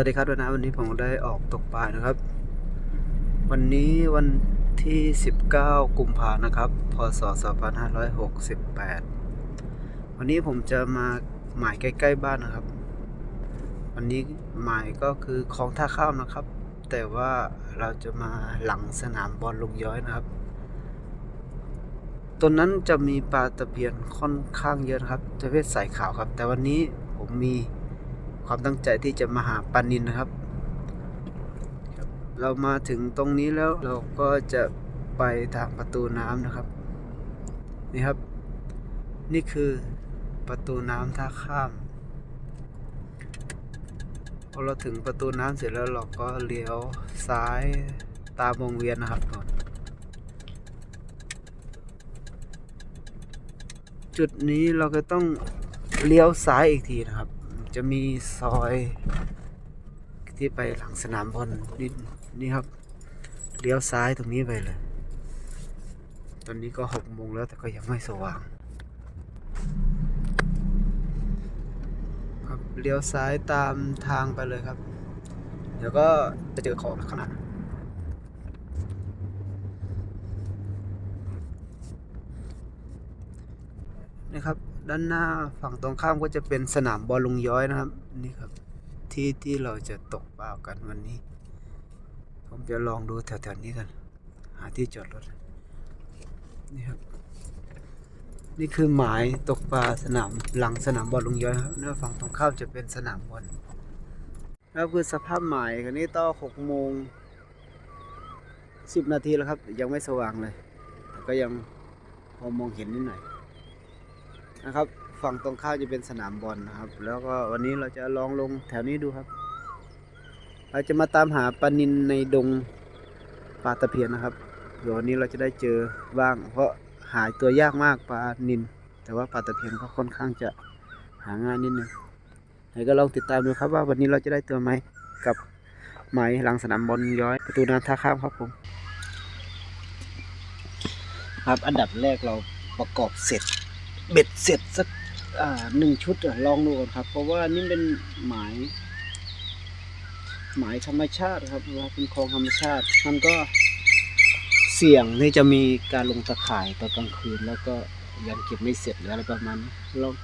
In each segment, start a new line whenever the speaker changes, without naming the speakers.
วัสดีครับด้วยนะวันนี้ผมได้ออกตกปลานะครับ วันนี้วันที่ 19 กุมภานะครับ พศ 2568 วันนี้ผมจะมาหมายใกล้ ๆ บ้านนะครับ วันนี้หมายก็คือคลองท่าข้ามนะครับ แต่ว่าเราจะมาหลังสนามบอลลุงย้อยนะครับตรงนั้นจะมีปลาตะเพียนค่อนข้างเยอะนะครับประเภทสายขาวครับ แต่วันนี้ผมมี ความตั้งใจที่จะมาหาปานินนะครับครับ เรามาถึงตรงนี้แล้วเราก็จะไปทางประตูน้ำนะครับ นี่ครับ นี่คือประตูน้ำท่าข้ามพอเราถึงประตูน้ำเสร็จแล้วเราก็เลี้ยวซ้ายตามวงเวียนนะครับก่อนจุดนี้เราก็ต้องเลี้ยวซ้ายอีกทีนะครับ จะมีซอยที่ไปหลังสนามบอลนี่นี่ครับเลี้ยวซ้ายตรงนี้ไปเลย ตอนนี้ก็หกโมงแล้วแต่ก็ยังไม่สว่าง ครับเลี้ยวซ้ายตามทางไปเลยครับ เดี๋ยวก็จะเจอของขนาดนะครับ ด้านหน้าฝั่งตรงข้ามก็จะเป็นสนามบอลลุงย้อยนะครับ นี่ครับที่ที่เราจะตกปลากันวันนี้ ผมจะลองดูแถวๆนี้กัน หาที่จอดรถนี่ครับ นี่คือหมายตกปลาสนามหลังสนามบอลลุงย้อยครับเนื้อฝั่งตรงข้ามจะเป็นสนามบอลแล้วคือสภาพหมายคันนี้ต่อหกโมงสิบนาทีแล้วครับ ยังไม่สว่างเลยแต่ก็ยังพอมองเห็นนิดหน่อย นะครับ ฝั่งตรงข้ามจะเป็นสนามบอลนะครับ แล้วก็วันนี้เราจะลองลงแถวนี้ดูครับ เราจะมาตามหาปลานินในดงปลาตะเพียนนะครับเดี๋ยววันนี้เราจะได้เจอบ้าง เพราะหาตัวยากมากปลานิน แต่ว่าปลาตะเพียนก็ค่อนข้างจะหาง่ายนิดนึงไหนก็ลองติดตามดูครับว่าวันนี้เราจะได้ตัวไหมกับไหมหลังสนามบอลย้อยประตูน้ำท่าข้ามครับผม ครับอันดับแรกเราประกอบเสร็จ เบ็ดเสร็จสักหนึ่งชุดอะลองดูก่อนครับ เพราะว่านี่เป็นหมาย หมายธรรมชาติครับว่าเป็นคลองธรรมชาติ มันก็เสี่ยงที่จะมีการลงตะข่ายตอนกลางคืน แล้วก็ยังเก็บไม่เสร็จหรืออะไรประมาณนี้ลอง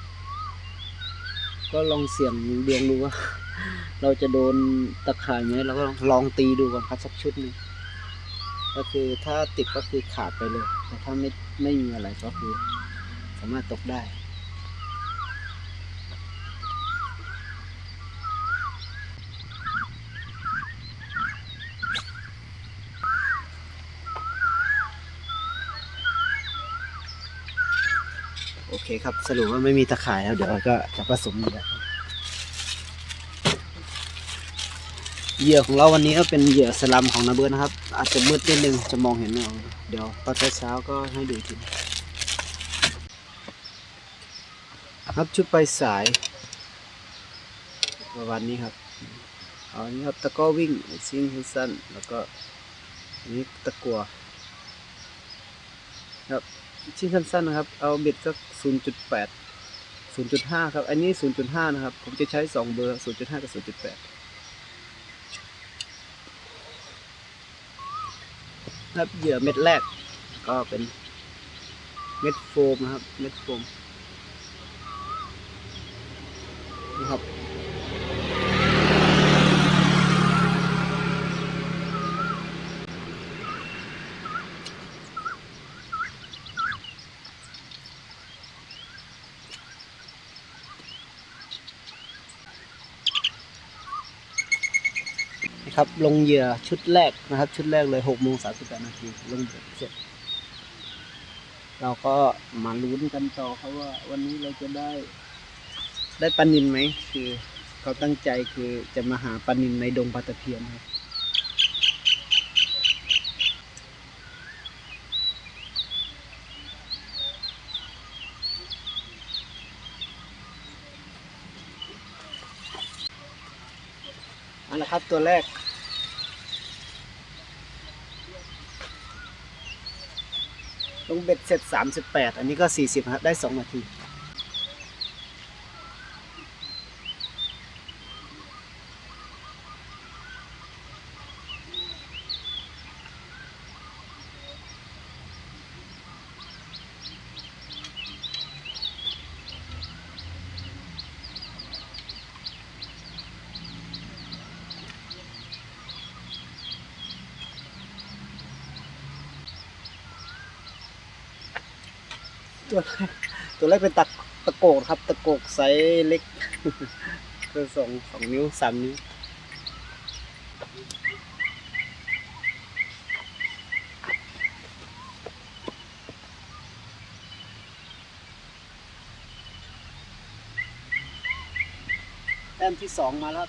ก็ลองเสี่ยงดวงดูว่า เราจะโดนตะข่ายไหมเราก็ลองตีดูก่อนครับสักชุดหนึ่งก็คือถ้าติดก็คือขาดไปเลย แต่ถ้าไม่ไม่มีอะไรก็คือามารถตกได้ โอเคครับ สรุปว่าไม่มีตะข่ายแล้วเดี๋ยวเราก็จะผสมเหยื่อเหยื่อของเราวันนี้ก็เป็นเหยื่อสลัมของนาเบิร์นะครับ อาจจะมืดนิดนึงจะมองเห็นไม่ออกเดี๋ยวตอนเช้าก็ให้ดูอีกที ครับชุดไปสายประมาณนี้ครับเอาอันนี้ครับตะก้อวิ่งซิ่งสั้นแล้วก็อันนี้ตะกัวครับชิ้นสั้นๆนะครับ เอาเบ็ดสักศูนย์จุดแปดศูนย์จุดห้าครับ อันนี้ศูนย์จุดห้านะครับ ผมจะใช้สองเบอร์ศูนย์จุดห้ากับศูนย์จุดแปดครับ เหยื่อเม็ดแรก ก็เป็นเม็ดโฟมนะครับ เม็ดโฟม นะครับนะครับลงเหยื่อชุดแรกนะครับ ชุดแรกเลยหกโมงสามสิบแปดนาทีลงเหยื่อเสร็จ เราก็มาลุ้นกันต่อครับว่าวันนี้เราจะได้ ได้ปลานินไหมคือเขาตั้งใจคือจะมาหาปลานินในดงปลาตะเพียนครับเอาละครับตัวแรกลงเบ็ดเสร็จสามสิบแปดอันนี้ก็สี่สิบครับได้สองนาที ตัวแรกตัวแรกเป็นตะตะโกกครับ ตะโกกไซส์เล็กคือสองสองนิ้วสามนิ้วแต้มที่สองมาแล้ว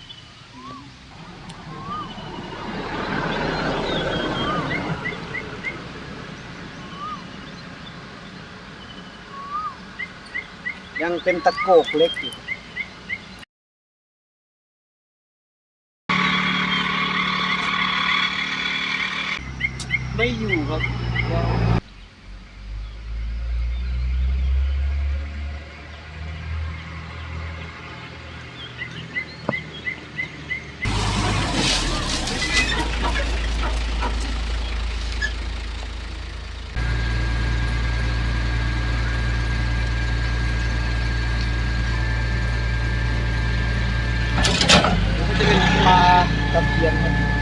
ยังเป็นตะโกกเล็กอยู่ ไม่อยู่ครับ มันก็จะเป็นปลาตะเพียนครับ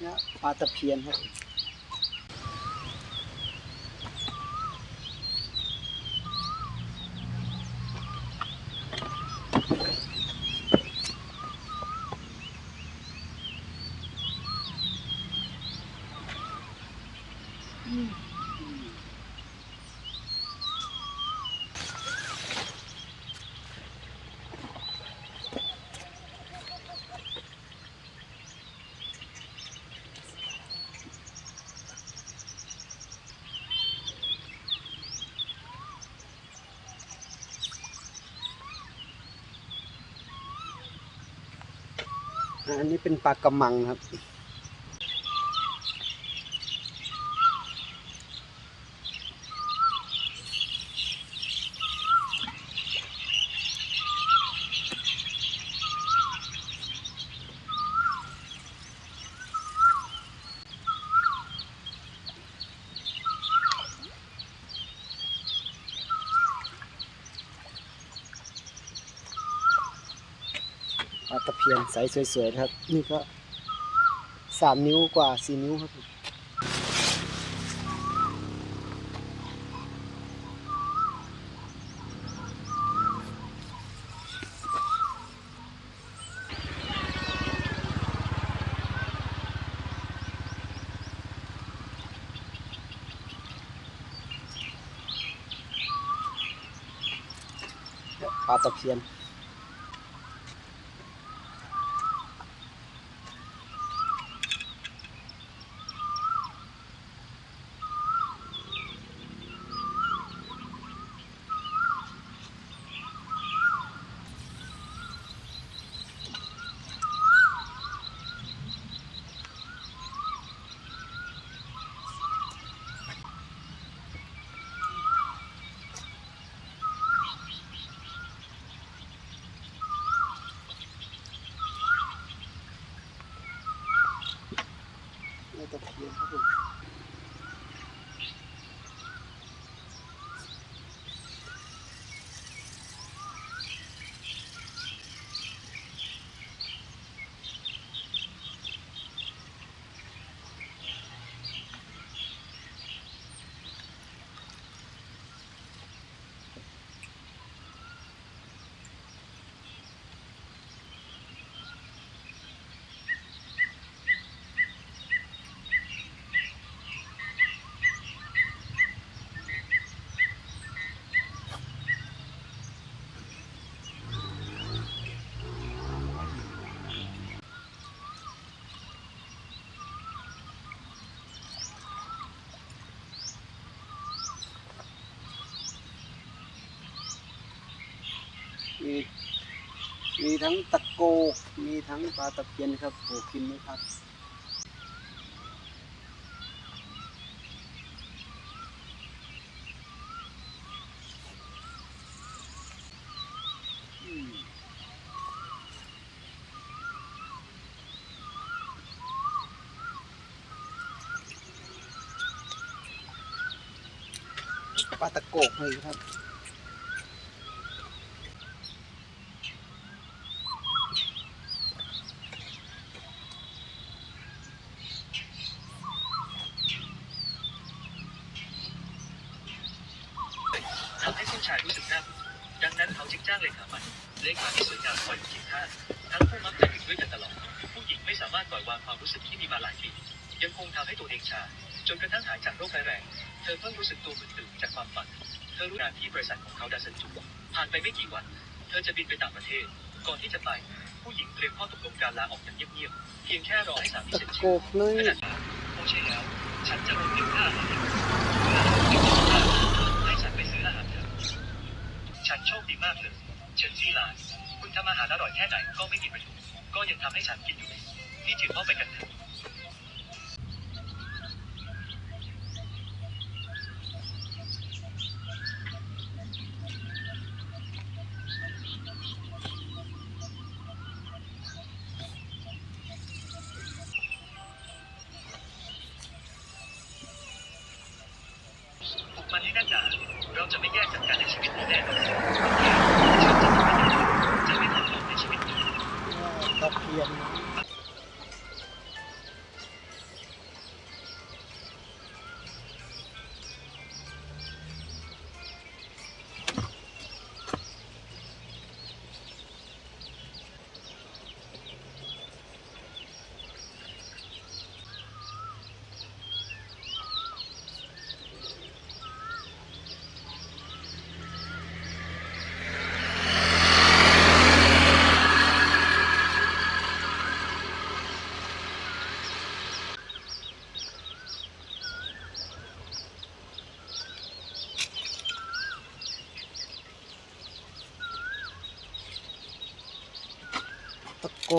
เนี่ย ปลาตะเพียนครับอั อันนี้เป็นปลากระมังครับ ปลาตะเพียนใสสวยๆนะครับ นี่ก็สามนิ้วกว่าสี่นิ้วครับผมปลาตะเพียน มีมีทั้งตะโก มีทั้งปลาตะเพียนครับโหกินไหมครับปลาตะโกกเลยครับ
ที่บริษัทของเขาดันสันจุผ่านไปไม่กี่วัน เธอจะบินไปต่างประเทศ ก่อนที่จะไป ผู้หญิงเตรียมข้อตกลงการลาออกอย่างเงียบๆ เพียงแค่รอให้สามี
ตะ
เซ็น
โก
ชื่อก
เลย
ขณะนั้โอใช่แล้ว ฉันจะลงเงินค่าให้ฉันไปซื้ออาหารเถอะฉันโชคดีมากเลยเชนซี่ลานคุณทำอาหารอร่อยแค่ไหนก็ไม่มีประโยชน์ก็ยังทำให้ฉันกินอยู่นี่ถือว่าไปกันเถอะ ไม่แยกกันก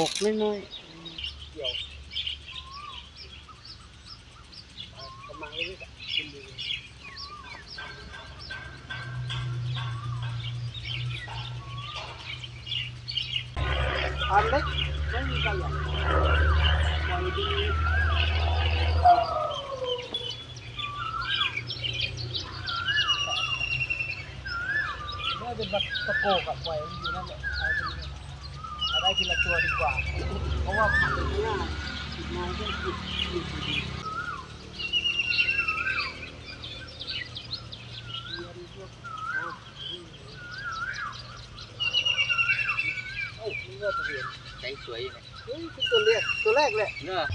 ตะ
โกน้อยๆเดี๋ยวกำลังเล็กๆกินดูอันเล็กไม่มีใครอยากปล่อยดีไม่เป็นแบบตะโกกับปล่อยมั ตัวดีกว่า เพราะว่าผักอย่างเงี้ยติดนานก็ติดติดดีเรียนพวกเอาโอ้นี่ก็ตะเรียน
ใจสวยอยู่เนี่ย
เฮ้ยเป็นตัวแรกตัวแรกเลย
เนอะ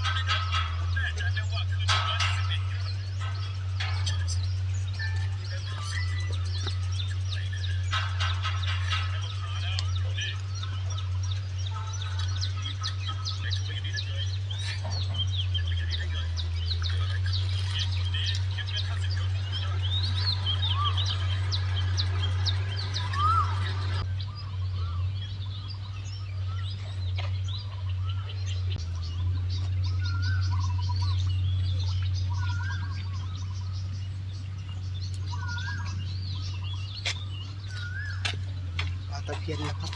ปลา ตะเพียนนะครับ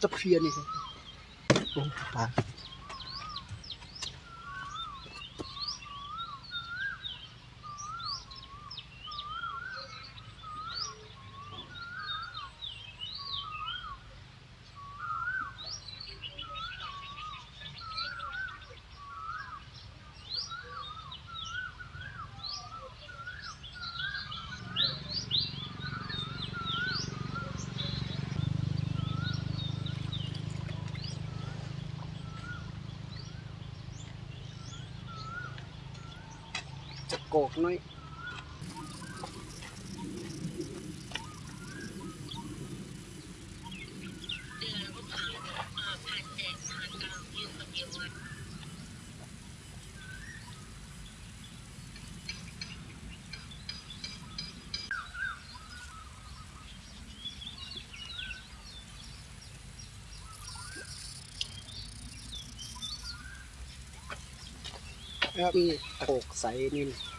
ตะเพียนนี่ครับโอ้ปลา โกกน้อยครับนี่โขกใส่นี่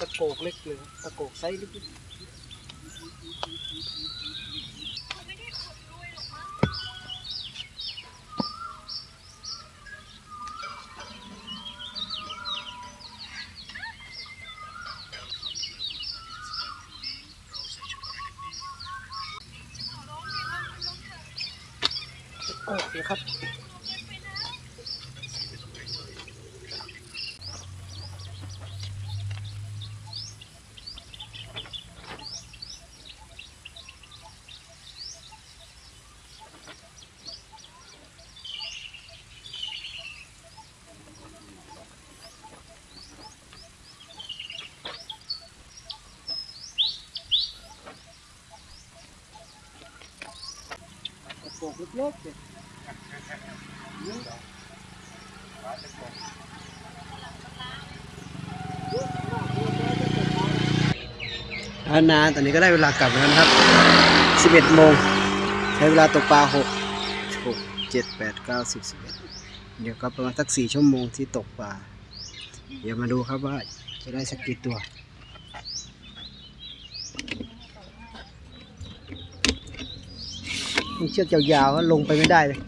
ตะโกกเล็กเลยตะโกกไซส์เล็กโกกนะครับ ตะโกกเล็กเลยอานาตอนนี้ก็ได้เวลากลับแล้วนะครับ 11 โมง ใช้เวลาตกปลา 6 6 7 8 9 10 11 เดี๋ยวก็ประมาณสัก 4 ชั่วโมงที่ตกปลา เดี๋ยวมาดูครับว่าจะได้สักกี่ตัว มันเชือกยาวๆก็ลงไปไม่ได้เลย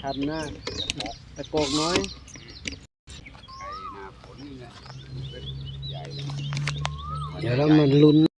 ชันหน้าตะโกกน้อยเดี๋ยวเรามาลุ้น